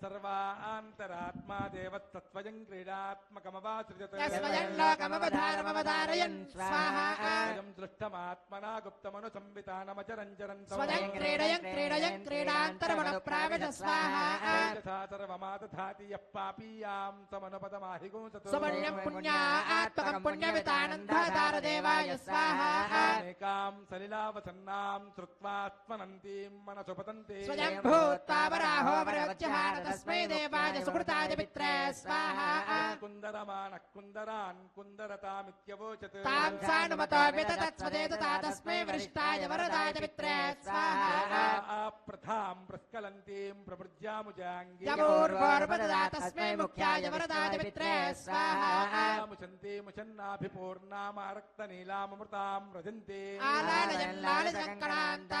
సర్వాంతరాత్మా దేవత్వయం క్రీడాత్మకమవాసృజతయన్ దృష్టమాత్మనా గుప్తమను సంవితానమచరంచరం క్రీడయం క్రీడయం క్రీడాంతరమణ ప్రావిడ స్వాహ. తథాతియ కుందరతామిత్యవోచత్ తాం సానుమతో వితతత్స్వదేతతా వరదాయ మిత్రే స్వాహ పుష్కలంతీం ప్రవృజ్యాముజాంగీర్వరదస్మై ముఖ్యాయ వరదాయ మిత్రే స్వాహా ముచంతే ముచన్నాభిపూర్ణామారక్త నీలామృతాం వ్రజంతే ఆలాలయం లాలజకరాంతా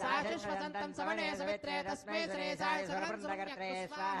సాక్షి స్వతంత్రం సవణే సవిత్రే తస్మై శ్రీ సాయి సవరం స్వాహ.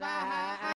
स्वाहा